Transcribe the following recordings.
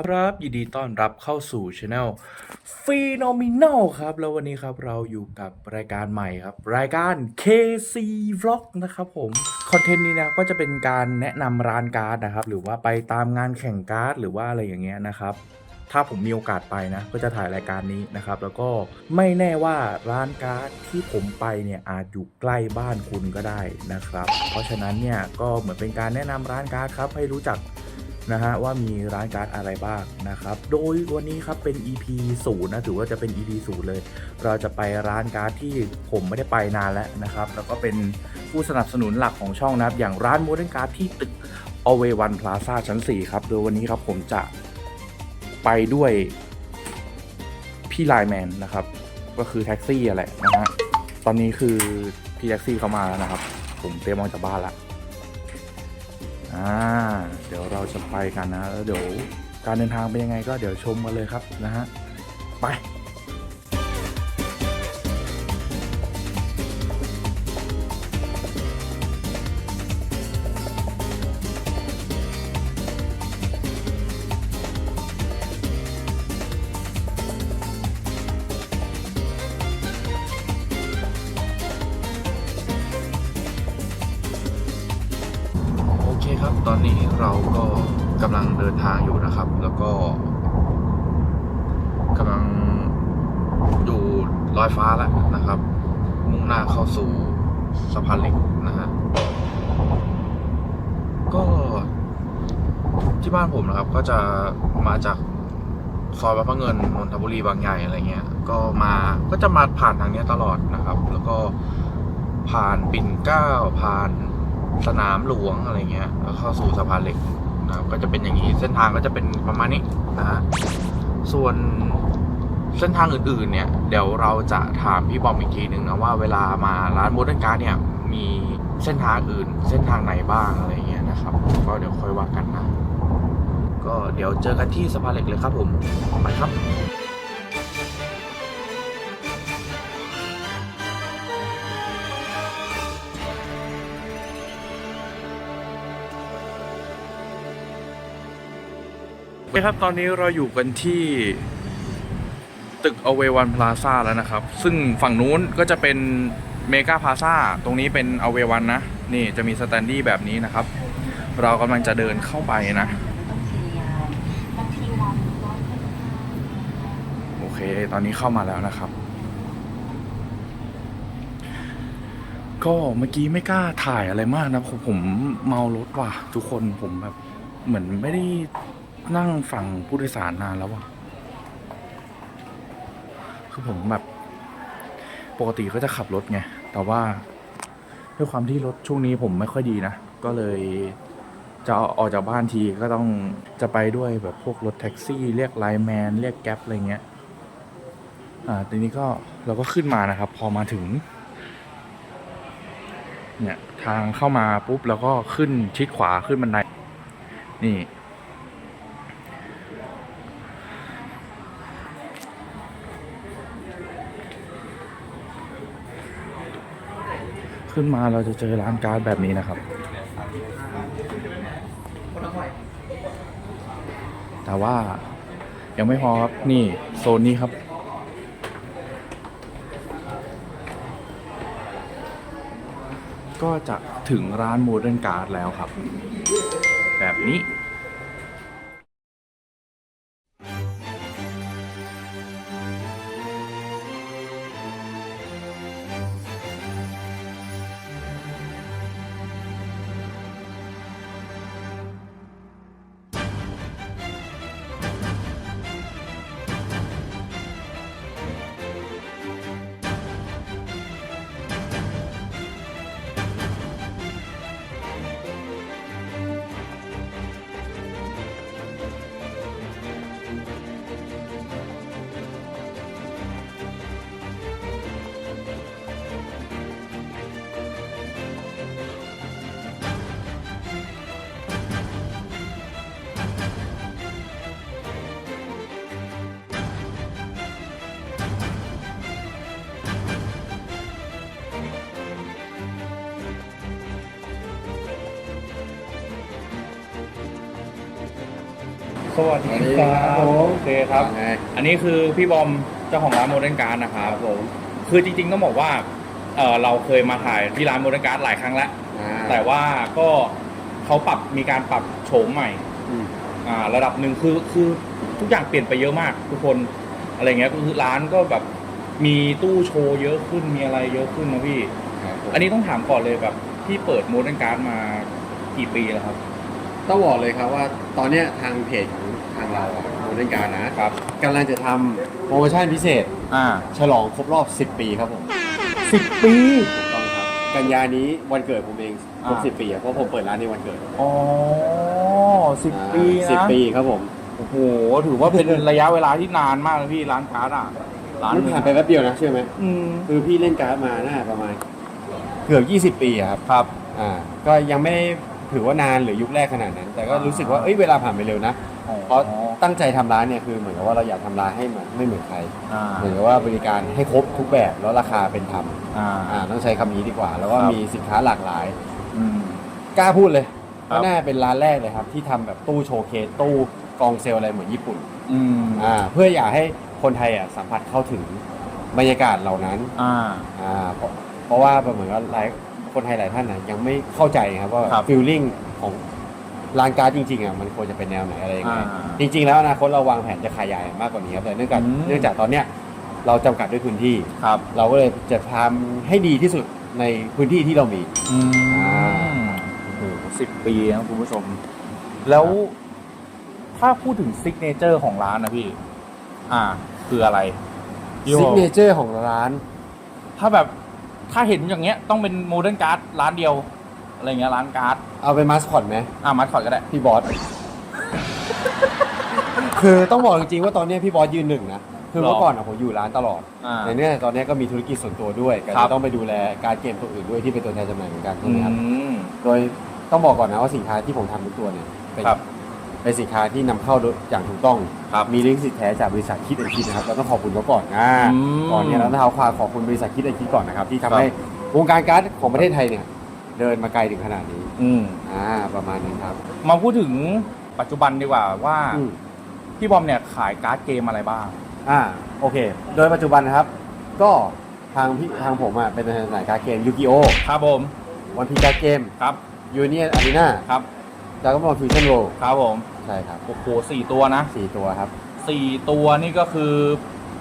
ครับยินดีต้อนรับเข้าสู่ช anel Phenomenal ครับ แล้ววันนี้ครับเราอยู่กับรายการใหม่ครับ รายการ KC Vlog นะครับผม คอนเทนต์นี้นะก็จะเป็นการแนะนำร้านการ์ดนะครับ หรือว่าไปตามงานแข่งการ์ดหรือว่าอะไรอย่างเงี้ยนะครับ ถ้าผมมีโอกาสไปนะ ก็จะถ่ายรายการนี้นะครับ แล้วก็ไม่แน่ว่าร้านการ์ดที่ผมไปเนี่ยอาจอยู่ใกล้บ้านคุณก็ได้นะครับ เพราะฉะนั้นเนี่ยก็เหมือนเป็นการแนะนำร้านการ์ดครับให้รู้จัก นะฮะว่ามีร้านการ์ดอะไรบ้างนะครับ โดยวันนี้ครับเป็น EP ศูนย์นะถือว่าจะเป็น EP ศูนย์เลย เราจะไปร้านการ์ดที่ผมไม่ได้ไปนานแล้วนะครับ แล้วก็เป็นผู้สนับสนุนหลักของช่องนะครับ อย่างร้านโมเดิร์นการ์ดที่ตึก a w a y One Plaza ชั้น 4 ครับ โดยวันนี้ครับผมจะไปด้วยพี่ไลแมนนะครับ ก็คือแท็กซี่อะแหละนะฮะตอนนี้คือพี่แท็กซี่เขามาแล้วนะครับ ผมเตรียมออกจากบ้านและ อ่าเดี๋ยวเราจะไปกันนะแล้วเดี๋ยวการเดินทางเป็นยังไงก็เดี๋ยวชมกันเลยครับนะฮะไป กำลังเดินทางอยู่นะครับ แล้วก็กำลังอยู่ลอยฟ้าแล้วนะครับ มุ่งหน้าเข้าสู่สะพานเหล็กนะฮะก็ที่บ้านผมนะครับ ก็จะมาจากซอยวัดพระเงินนนทบุรีบางใหญ่อะไรเงี้ย ก็มาก็จะมาผ่านทางนี้ตลอดนะครับ แล้วก็ผ่านปิ่นเก้าผ่านสนามหลวงอะไรเงี้ยแล้วเข้าสู่สะพานเหล็ก นะครับก็จะเป็นอย่างนี้เส้นทางก็จะเป็นประมาณนี้นะฮะส่วนเส้นทางอื่นๆเนี่ยเดี๋ยวเราจะถามพี่บอมอีกทีหนึ่งนะว่าเวลามาร้านโมเดิร์นการ์ดเนี่ยมีเส้นทางอื่น เส้นทางไหนบ้างอะไรเงี้ยนะครับก็เดี๋ยวค่อยว่ากันนะ ก็เดี๋ยวเจอกันที่สะพานเหล็กเลยครับผมไปครับ คครับตอนนี้เราอยู่กันที่ตึกอเววันพลาซาแล้วนะครับ ซึ่งฝั่งนู้นก็จะเป็นเมกาพลาซาตรงนี้เป็นอเววันนะ นี่จะมีสแตนดี้แบบนี้นะครับ เรากำลังจะเดินเข้าไปนะ โอเค ตอนนี้เข้ามาแล้วนะครับ ก็เมื่อกี้ไม่กล้าถ่ายอะไรมากนะผมเมารถว่ะ ทุกคนผมแบบเหมือนไม่ได้ นั่งฟังผู้โดยสารนานแล้วว่ะคือผมแบบ ปกติก็จะขับรถไง แต่ว่าด้วยความที่รถช่วงนี้ผมไม่ค่อยดีนะ ก็เลยจะออกจากบ้านทีก็ต้องจะไปด้วยแบบพวกรถแท็กซี่เรียกไลน์แมนเรียกแก๊ปอะไรเงี้ย อ่าทีนี้ก็เราก็ขึ้นมานะครับ พอมาถึง เนี่ย ทางเข้ามาปุ๊บ แล้วก็ขึ้นชิดขวาขึ้นบันไดนี่ ขึ้นมาเราจะเจอร้านการ์ดแบบนี้นะครับ แต่ว่ายังไม่พอครับนี่โซนนี้ครับ ก็จะถึงร้านโมเดิร์นการ์ดแล้วครับ แบบนี้ วัสดีสวัสดีคครัรับบผมโอเคครับว่าไง อันนี้คือพี่บอมเจ้าของร้านโมเดิร์นการ์ดนะครับครับผมคือจริงๆต้องบอกว่าเออเราเคยมาถ่ายที่ร้านโมเดิร์นการ์ดหลายครั้งแล้ว อ่าแต่ว่าก็เขาปรับมีการปรับโฉมใหม่ อืม อ่าระดับหนึ่งคือคือทุกอย่างเปลี่ยนไปเยอะมากทุกคนอะไรเงี้ยคือร้านก็แบบมีตู้โชว์เยอะขึ้นมีอะไรเยอะขึ้นนะพี่ ครับผมอันนี้ต้องถามก่อนเลยแบบพี่เปิดโมเดิร์นการ์ดมากี่ปีแล้วครับ ต้องบอกเลยครับว่าตอนเนี้ยทางเพจของทางเราโมเดิร์นการนะครับกำลังจะทำโปรโมชั่นพิเศษ อ่าฉลองครบรอบ 10 ปีครับผมสิบปี ถูกต้องครับ กันยานี้วันเกิดผมเองครบอ่า10ปีอะเพราะผมเปิดร้านในวันเกิดอ๋อสิบปีอ่าสิบนะปีครับผมโอ้โห ถือว่าเป็นระยะเวลาที่นานมากเลยพี่ร้านการ์ดอะ ร้านมันผ่านไปแป๊บเดียวนะเชื่อไหมอืมคือพี่เล่นการ์ดมาน่าประมาณเกือบ20 ปีอะครับ ครับ อ่าก็ยังไม่ได้ถือว่านานหรือยุคแรกขนาดนั้น แต่ก็รู้สึกว่าเอ้ยเวลาผ่านไปเร็วนะ เพราะตั้งใจทำร้านเนี่ยคือเหมือนกับว่าเราอยากทำร้านให้เหมือนไม่เหมือนใครอ่าเหมือนกับว่าบริการให้ครบทุกแบบแล้วราคาเป็นธรรมอ่าอ่าต้องใช้คำนี้ดีกว่า แล้วก็ครับมีสินค้าหลากหลายอืมกล้าพูดเลยครับว่าน่าเป็นร้านแรกเลยครับ ที่ทำแบบตู้โชว์เคสตู้กองเซลล์อะไรเหมือนญี่ปุ่นอืมอ่าเพื่ออยากให้คนไทยอะสัมผัสเข้าถึงบรรยากาศเหล่านั้นอ่าอ่าเพราะเพราะว่าเหมือนว่าหลายคนไทยหลายท่านนะยังไม่เข้าใจครับว่าครับฟิลลิ่งของ ร้านการ์ดจริงๆอะมันควรจะเป็นแนวไหนอะไรยังไงอ่าจริง ๆ แล้วอนาคตเราวางแผนจะขยายมากกว่านี้ครับแต่เนื่องจากอืม เนื่องจากตอนเนี้ยเราจำกัดด้วยพื้นที่ ครับเราก็เลยจะทำให้ดีที่สุดในพื้นที่ที่เรามี อืมอ่าโอ้โหสิบปีนะคุณผู้ชม แล้วถ้าพูดถึงซิกเนเจอร์ของร้านนะพี่ อ่า คืออะไรพี่ซิกบอกเนเจอร์ของร้าน ถ้าแบบถ้าเห็นอย่างเงี้ย ต้องเป็นโมเดิร์นการ์ดร้านเดียว อะไรเงี้ยร้านการ์ดเอาเป็นมาสคอตไหมอ่ามัดคอร์ดก็ได้ พี่บอส คือต้องบอกจริงๆว่าตอนเนี้ยพี่บอสยืนหนึ่งนะ คือหรอเมื่อก่อนอะผมอยู่ร้านตลอดอ่าแต่เนี่ยตอนเนี้ยก็มีธุรกิจส่วนตัวด้วยก็ครัจะบ ต้องไปดูแลการเกมตัวอื่นด้วยที่เป็นตัวแทนจำหน่ายเหมือนกันใช่อืไหมครับ ม โดยต้องบอกก่อนนะว่าสินค้าที่ผมทำทุกตัวเนี่ยเป็นครับเป็นสินค้าที่นำเข้าโดยอย่างถูกต้อง ครับมีลิขสิทธิ์แท้จากบริษัทคิดเอ็นคิดนะครับเราต้องขอบคุณเขาก่อนนะอืมก่อนเนี่ยเราต้องเท้าความขอบคุณบริษัทคิดเอ็นคิดก่อนนะครับที่ครัทำบให้วงการการ์ดของประเทศไทยเนี่ย เดินมาไกลถึงขนาดนี้อืมอ่าประมาณนี้ครับ มาพูดถึงปัจจุบันดีกว่าว่าอืมพี่บอมเนี่ยขายการ์ดเกมอะไรบ้าง อ่าโอเค โดยปัจจุบันนะครับ ก็ทางพี่ทางผมอะเป็นตัวแทนจำหน่ายการ์ดเกมยูกิโอครับผมวันพีการ์ดเกมครับยูเนียนอารีนาครับแล้วก็มาฟิวชั่นโรครับผมใช่ครับโอ้โหสี่ตัวนะสี่ตัวครับสี่ตัวนี่ก็คือ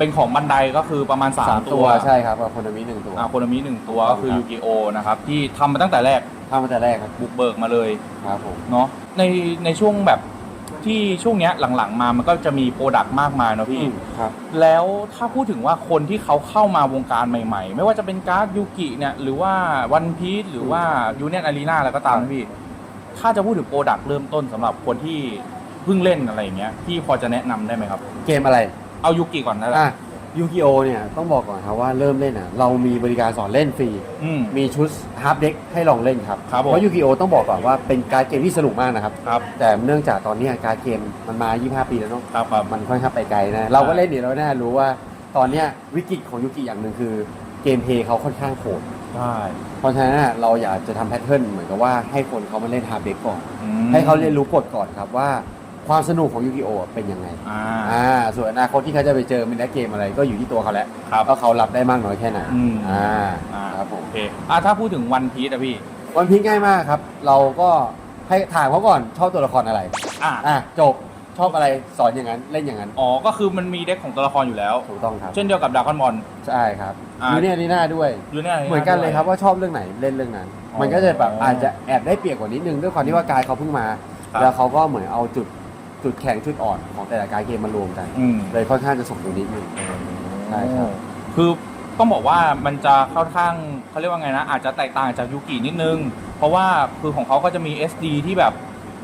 เป็นของบันไดก็คือประมาณ สามตัวใช่ครับกับโคนามิหนึ่งตัว อ่าโคนามิหนึ่งตัวครับก็คือยูกิโอนะครับที่ทำมาตั้งแต่แรกทำมาแต่แรกครับบุกเบิกมาเลยครับผม เนาะในในช่วงแบบที่ช่วงเนี้ยหลังๆมามันก็จะมีโปรดักต์มากมายเนาะพี่ ครับ แล้วถ้าพูดถึงว่าคนที่เขาเข้ามาวงการใหม่ๆ ไม่ว่าจะเป็นการ์ดยูกิเนี่ยหรือว่าวันพีซหรือว่ายูเนียนอารีนาอะไรก็ตามนะพี่ ถ้าจะพูดถึงโปรดักต์เริ่มต้นสำหรับคนที่เพิ่งเล่นอะไรอย่างเงี้ยพี่พอจะแนะนำได้ไหมครับ เกมอะไร เอายูกิก่อนนะอะยูกิโอเนี่ยต้องบอกก่อนครับว่าเริ่มเล่นอะเรามีบริการสอนเล่นฟรี อืม มีชุดฮาร์ดเด็กให้ลองเล่นครับ ครับผมเพราะยูกิโอต้องบอกก่อนว่าเป็นการดเกมที่สนุกมากนะครับ ครับ แต่เนื่องจากตอนเนี้ยการดเกมมันมา 25 ปีแล้วเนาะ ครับครับ มันค่อนข้างไปไกลนะ เราก็เล่นเนี่ยเราน่ารู้ว่าตอนเนี้ยวิกฤตของยูกิอย่างหนึ่งคือเกมเพลย์เขาค่อนข้างโหด ใช่เพราะฉะนั้นอะเราอยากจะทำแพทเทิร์นเหมือนกับว่าให้คนเขามาเล่นฮาร์ดเด็กก่อน อืมให้เขาเรียนรู้กฎก่อนครับว่า ความสนุกของยูกิโอเป็นยังไงอ่า อ่าส่วนอนาคตที่เขาจะไปเจอมินเกมอะไรก็อยู่ที่ตัวเขาแล้วครับว่าเขารับได้มากน้อยแค่ไหนอืม อ่าอ่าครับผม โอเคอ่าถ้าพูดถึงวันพีซอะพี่ วันพีชง่ายมากครับ เราก็ให้ถามเขาก่อนชอบตัวละครอะไร อ่าอะจบชอบอะไรสอนอย่างนั้นเล่นอย่างนั้นอ๋อ ก็คือมันมีเด็กของตัวละครอยู่แล้ว ถูกต้องครับ เช่นเดียวกับดากอนบอล ใช่ครับอ่า ยูเนี่ยนีน่าด้วยยูเนียเหมือนกันเลยครับว่าชอบเรื่องไหนเล่นเรื่องนั้น อ๋อมันก็จะแบบอาจจะแอบได้เปรียบกว่านิดนึงด้วยความที่ว่ากายเขาเพิ่งมา ครับ แล้วเขาก็เหมือนเอาจุด จุดแข็งจุดอ่อนของแต่ละกายเกมมารวมกัน อืม เลยค่อนข้างจะสมดุลนิดนึง ใช่ครับ คือต้องบอกว่ามันจะค่อนข้างเขาเรียกว่าไงนะ อาจจะแตกต่างจากยูกินิดนึง เพราะว่าคือของเขาก็จะมี SD ที่แบบ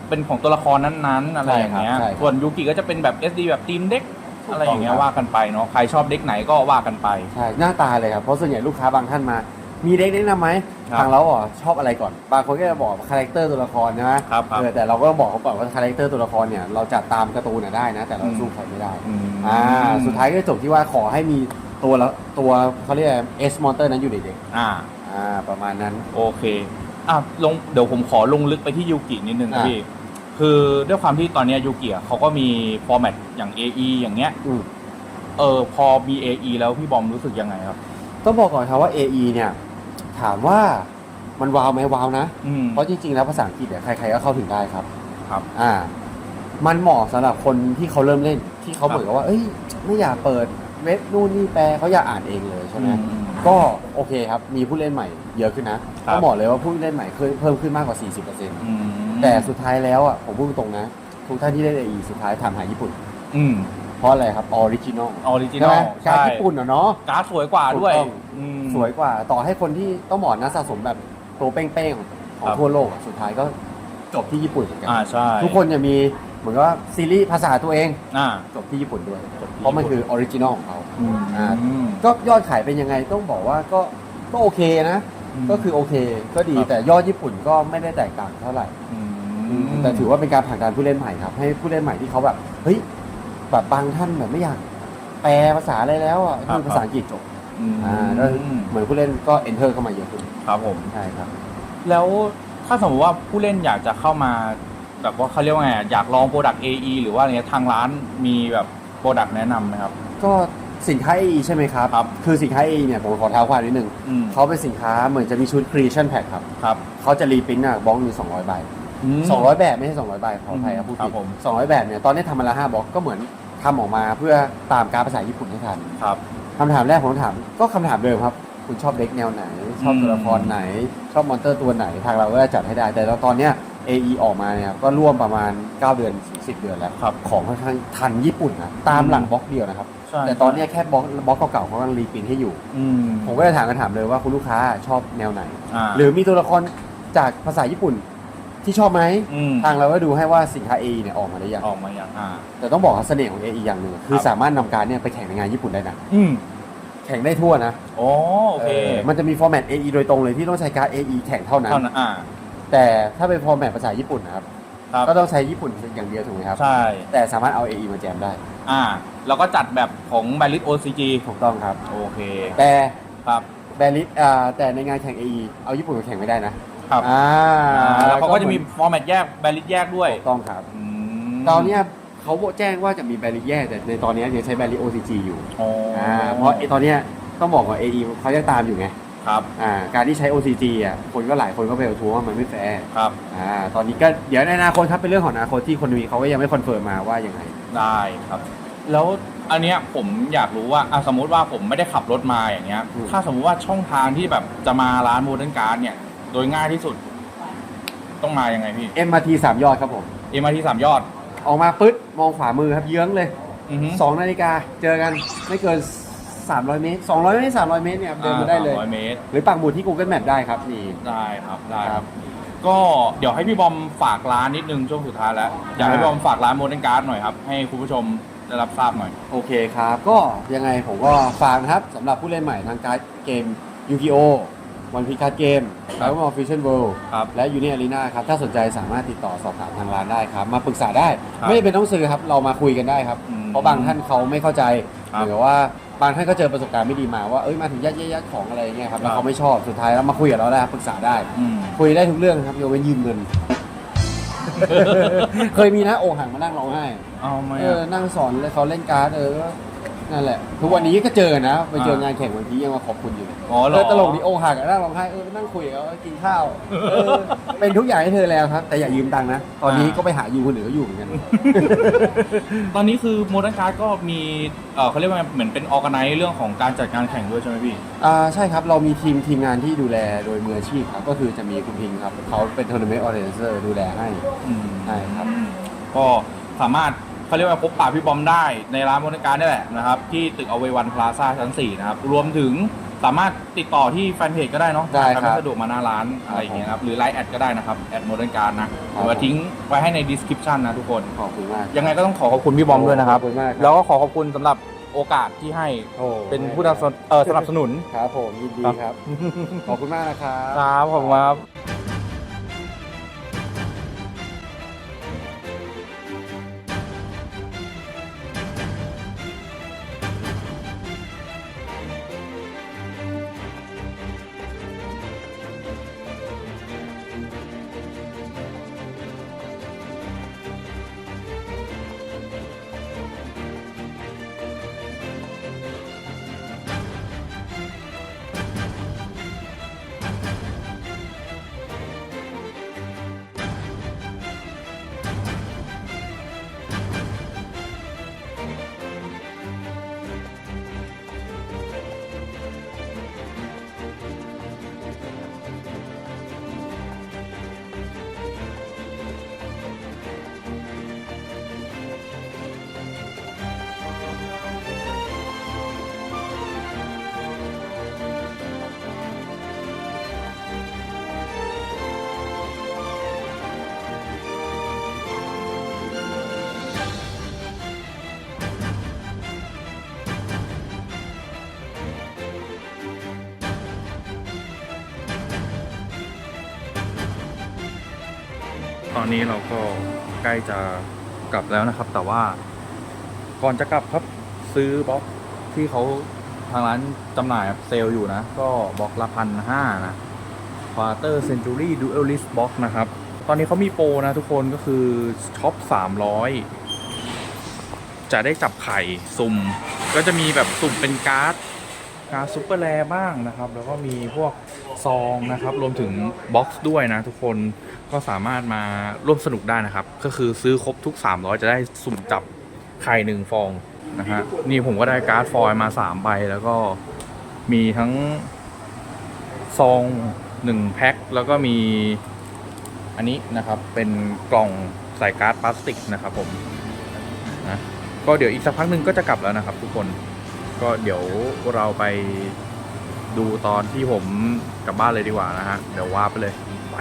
เป็นของตัวละครนั้นๆอะไรอย่างเงี้ย ใช่ครับส่วนยูกิก็จะเป็นแบบ SD แบบทีมเด็กถูกต้องอะไรอย่างเงี้ยครับ ว่ากันไปเนาะ ใครชอบเด็กไหนก็ว่ากันไป ใช่หน้าตาเลยครับ เพราะส่วนใหญ่ลูกค้าบางท่านมา มีเด็กแนะนำไหมครับทางเราอะชอบอะไรก่อน บางคนก็จะบอกคาแรคเตอร์ตัวละครใช่ไหมครับครับเออแต่เราก็ต้องบอกเขาก่อนว่าคาแรคเตอร์ตัวละครเนี่ยเราจัดตามการ์ตูนน่ะได้นะ แต่เราอืม สู้ใครไม่ได้อืม อ่าสุดท้ายก็จบที่ว่าขอให้มีตัวละตัวเขาเรียกเอสมอนเตอร์นั้นอยู่ในเด็กอ่า อ่าประมาณนั้น โอเค อะลง เดี๋ยวผมขอลงลึกไปที่ยูกินิดนึงนะอะ พี่คคือด้วยความที่ตอนเนี้ยยูเกียเขาก็มีฟอร์แมตอย่าง AE อย่างเงี้ย อืม เออ พอมี AE แล้วพี่บอมรู้สึกยังไงครับ ต้องบอกก่อนครับว่า AE เนี่ย ถามว่ามันว้าวไหมว้าวนะ อืม เพราะจริงๆแล้วภาษาอังกฤษเนี่ยใครๆก็เข้าถึงได้ครับครับ อ่า มันเหมาะสำหรับคนที่เขาเริ่มเล่น ที่เขาครับเหมือนกับว่า เอ้ย ไม่อยากเปิดเว็บนู่นนี่แปลเขาอยากอ่านเองเลยใช่ไหม อืม ก็โอเคครับ มีผู้เล่นใหม่เยอะขึ้นนะครับต้องบอกเลยว่าผู้เล่นใหม่เคยเพิ่มขึ้นมากกว่า 40%อืมแต่สุดท้ายแล้วอะผมพูดตรงๆนะทุกท่านที่เล่น AE สุดท้ายถามหาญี่ปุ่น อืม เพราะอะไรครับออริจินอลออริจินใช่อไหมลการญี่ปุ่นอะเนาะการ์ดสวยกว่าด้วยถูกต้องอืม สวยกว่า ต่อให้คนที่ต้องบอกนักสะสมแบบตัวเป้งๆของของครับ ทั่วโลกอะสุดท้ายก็จบที่ญี่ปุ่นเหมือนกันอ่าใช่ทุกคนจะมีเหมือนกับว่าซีรีส์ภาษาตัวเองอ่า จบที่ญี่ปุ่นด้วย จบที่ เพราะมันญี่ปุ่นคือออริจินอลของเขา อืมอ่า ก็ยอดขายเป็นยังไงต้องบอกว่าก็ก็โอเคนะก็คือโอเค ก็ดีครับ แต่ยอดญี่ปุ่นก็ไม่ได้แตกต่างเท่าไหร่ ม แต่ถือว่าเป็นการผ่านการผู้เล่นใหม่ครับ ให้ผู้เล่นใหม่ที่เขาแบบเฮ้ย แบบบางท่านแบบไม่อยากแปลภาษาอะไรแล้วอะครับ คือภาษาอังกฤษจบอืมอ่าแล้วเหมือนผู้เล่นก็ enter เข้ามาเยอะขึ้นครับผม ใช่ครับ แล้วถ้าสมมติว่าผู้เล่นอยากจะเข้ามาแบบว่าเขาเรียกว่าไงอะอยากลองโปรดักต์ AE หรือว่าอะไรเงี้ยทางร้านมีแบบโปรดักต์แนะนำไหมครับ ก็สินค้า AE ใช่ไหมครับ ครับ คือสินค้า AE เนี่ยผมขอเท้าความนิดนึง อืมเขาเป็นสินค้าเหมือนจะมีชุด creation pack ครับ ครับ เขาจะรีปรินต์อะบล็อกหนึ่งสองร้อยใบมส องร้อยแบบไม่ใช่สองร้อยใบขออภัยครับผู้ครัผิบดผมสองร้อยแบบเนี่ยตอนนี้ทำมาละห้าบล็อกก็เหมือนทำออกมาเพื่อตามการภาษาญี่ปุ่นให้ทันครับ คำถามแรกผมถามก็คำถามเดิมครับ คุณชอบเด็กแนวไหน ชอบอืมตัวละครไหน ชอบมอนเตอร์ตัวไหนทางเราก็จะจัดให้ได้ แต่ตอนเนี้ย AE ออกมาเนี่ยก็ร่วมประมาณ 9 เดือน10 เดือนแล้วครับของค่อนข้างทันญี่ปุ่นนะตามหลังบล็อกเดียวนะครับ ใช่แต่ตอนเนี้ยแค่บล็อกบล็อกเก่าๆเขากำลังรีปรินท์ให้อยู่ อืมผมก็จะถามคำถามเลยว่าคุณลูกค้าชอบแนวไหนอ่าหรือมีตัวละครจากภาษาญี่ปุ่น ที่ชอบไหมอืม ทางเราก็ดูให้ว่าสินค้า AE เนี่ยออกมาได้ยังออกมาอย่างอ่า แต่ต้องบอกว่าเสน่ห์ของ AE อย่างหนึ่งคือครับ สามารถนำการเนี่ยไปแข่งในงานญี่ปุ่นได้นะอืมแข่งได้ทั่วนะโอโอเคเออมันจะมีฟอร์แมต AE โดยตรงเลยที่ต้องใช้การ์ด AE แข่งเท่านั้น เท่านั้นอ่า แต่ถ้าเป็นฟอร์แมตภาษาญี่ปุ่นนะครับครับ ก็ต้องใช้ญี่ปุ่นอย่างเดียวถูกไหมครับใช่ แต่สามารถเอา AE มาแจมได้อ่า แล้วก็จัดแบบของแบริ t OCG ถูกต้องครับ โอเคแต่ครับ แบริสอ่าแต่ในงานแข่ง AE เอาญี่ปุ่นมาแข่งไม่ได้นะ ครับอ่าอ่าแล้วเขาก็จะมีฟอร์แมตแยกแบริ t แยกด้วยถูกต้องครับ อืมตอนเนี้ยเขาแจ้งว่าจะมีแบริสแยกแต่ในตอนเนี้ยยังใช้แบริส OCG อยู่อ๋อออ่าเพราะไอ้ตอนเนี้ยต้องบอกว่า AE เขายังตามอยู่ไงครับอ่าการที่ใช้ OCG อะคนก็หลายคนก็ไปเอาทัวร์ว่ามันไม่แฟร์ครับอ่าตอนนี้ก็เดี๋ยวในอนาคตครับเป็นเรื่องของอนาคตที่คนมีเขาก็ยังไม่คอนเฟิร์มมาว่ายังไง ได้ครับ แล้วอันเนี้ยผมอยากรู้ว่าอะสมมุติว่าผมไม่ได้ขับรถมาอย่างเงี้ย อืม ถ้าสมมุติว่าช่องทางที่แบบจะมาร้านโมเดิร์นการ์ดเนี่ย โดยง่ายที่สุด ต้องมายังไงพี่ MRT สามยอดครับผม เอ็มอาร์ที่สามยอด ออกมาปึ๊ดมองขวามือครับเยื้องเลยอือฮึ2นาฬิกาเจอกันไม่เกิน 300 เมตร 200 เมตร 300 เมตรเนี่ยครับเดินมาได้เลยร้อยเมตร หรือปักหมุดที่ Google Map ได้ครับนี่ ได้ครับได้คครัรับบก็เดี๋ยวให้พี่บอมฝากร้านนิดนึงช่วงสุดท้ายแล้ว อยากให้อ่าพี่บอมฝากร้านโมเดิร์นการ์ดหน่อยครับ ให้คุณผู้ชมได้รับทราบหน่อย โอเคครับ ก็ยังไงผมก็ฝากนะครับสำหรับผู้เล่นใหม่ทางการ์ดเกมยูกิโอ วันพีการ์ดเกมครัแล้วบก็ฟิชเชนเวิลด์ครับและยูนิอารีนาครับ ถ้าสนใจสามารถติดต่อสอบถามทางร้านได้ครับ มาปรึกษาได้ ครับไม่จำเป็นต้องซื้อครับ เรามาคุยกันได้ครับ อืมเพราะบางท่านเขาไม่เข้าใจ ครับหรือว่าบางท่านก็เจอประสบการณ์ไม่ดีมาว่า เอ้ย มาถึงยัดเยียดยัดของอะไรอย่างเงี้ยครับ แล้วครับ เขาไม่ชอบ สุดท้ายแล้วมาคุยกับเราได้ครับปรึกษาได้ อืม คุยได้ทุกเรื่องครับยกเว้นยืมเงิน เคยมีนะโอ่งหังมานั่งร้องไห้ เอาไหมเอออะนั่งสอนเลยเขาเล่นการ์ดเออก็ นั่นแหละ ทุกวันนี้ก็เจอนะไปเจออ่างงานแข่งวันนี้ยังมาขอบคุณอยู่เลยอ๋อเหรเอออตลกดีโอ่งหักอะนั่งร้องไห้เออนั่งคุยกับเขากินข้าวเออเป็นทุกอย่างให้เธอแล้วครับ แต่อย่ายืมตังค์นะตอนนี้ก็ไปหายืมคนอื่นก็อยู่เหมือนกัน ตอนนี้คือโมเดิร์นการ์ดก็มีเออเขาเรียกว่าเหมือนเป็นออ g a ไน z e เรื่องของการจัดการแข่งด้วยใช่ไหมพี่ อ่าใช่ครับ เรามีทีมทีมงานที่ดูแลโดยมืออาชีพครับ ก็คือจะมีคุณพิงครับเขาเป็นทัวร์นาเมนต์ออเรนเซอร์ดูแลให้ อืมใช่ครับ ก็สามารถ เขาเรียกว่าพบปะพี่บอมได้ในร้านบริการนี่แหละนะครับ ที่ตึกเอาเววันพลาซ่าชั้น4นะครับ รวมถึงสามารถติดต่อที่แฟนเพจก็ได้เนาะได้ครับใครไม่สะดวกมาหน้าร้านอะไรอย่างเงี้ยครับ หรือไลน์แอดก็ได้นะครับ แอดโมเดิร์นการ์ดนะหรือว่าทิ้งไว้ให้ใน description นะทุกคน ขอบคุณมาก ยังไงก็ต้องขอขอบคุณพี่บอมด้วยนะครับ ขอบคุณมากครับ แล้วก็ขอขอบคุณสำหรับโอกาสที่ให้โอ้เป็นผู้นำสนเออสนับสนุนครับผมยินดีครับครับขอบคุณมากนะครับ ครับขอบคุณครับ อนนี้เราก็ใกล้จะกลับแล้วนะครับ แต่ว่าก่อนจะกลับครับซื้อบล็อกที่เขาทางร้านจำหน่ายเซลล์อยู่นะ ก็บล็อกละพันห้านะ Quarter Century Duelist Box นะครับ ตอนนี้เขามีโปรนะทุกคนก็คือช็อป300 จะได้จับไข่สุ่ม ก็จะมีแบบสุ่มเป็นการ์ด การ์ดซูเปอร์แรบ้างนะครับ แล้วก็มีพวก ซองนะครับ รวมถึงบ็อกซ์ด้วยนะทุกคนก็สามารถมาร่วมสนุกได้นะครับ ก็คือซื้อครบทุก 300 จะได้สุ่มจับไข่หนึ่งฟองนะฮะนี่ผมก็ได้การ์ดฟอยล์มา3ใบแล้วก็มีทั้งซอง1แพ็คแล้วก็มีอันนี้นะครับเป็นกล่องใส่การ์ดพลาสติกนะครับผมนะก็เดี๋ยวอีกสักพักหนึ่งก็จะกลับแล้วนะครับทุกคนก็เดี๋ยวเราไป ดูตอนที่ผมกลับบ้านเลยดีกว่านะฮะ เดี๋ยวว่าไปเลย ไป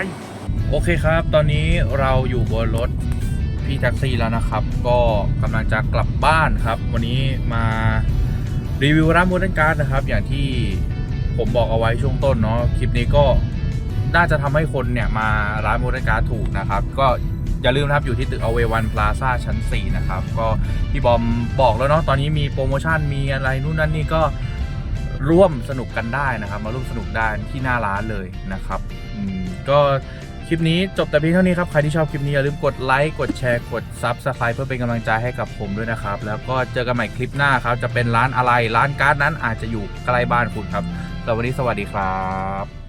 โอเคครับ ตอนนี้เราอยู่บนรถพี่แท็กซี่แล้วนะครับ ก็กำลังจะกลับบ้านครับ วันนี้มารีวิวร้านโมเดิร์นการ์ดนะครับ อย่างที่ผมบอกเอาไว้ช่วงต้นเนาะคลิปนี้ก็น่าจะทำให้คนเนี่ยมาร้านโมเดิร์นการ์ดถูกนะครับ ก็อย่าลืมนะครับอยู่ที่ตึกอเววันพลาซ่าชั้น 4 นะครับ ก็พี่บอมบอกแล้วเนาะตอนนี้มีโปรโมชั่นมีอะไรนู่นนั่นนี่ก็ ร่วมสนุกกันได้นะครับ มาร่วมสนุกได้ที่หน้าร้านเลยนะครับอืมก็คลิปนี้จบแต่เพียงเท่านี้ครับ ใครที่ชอบคลิปนี้อย่าลืมกดไลค์ กดแชร์ กด s u b สไครป์เพื่อเป็นกำลังใจให้กับผมด้วยนะครับ แล้วก็เจอกันใหม่คลิปหน้าครับ จะเป็นร้านอะไร ร้านการ์ดนั้นอาจจะอยู่ใกล้บ้านคุณครับแล้ววันนี้สวัสดีครับ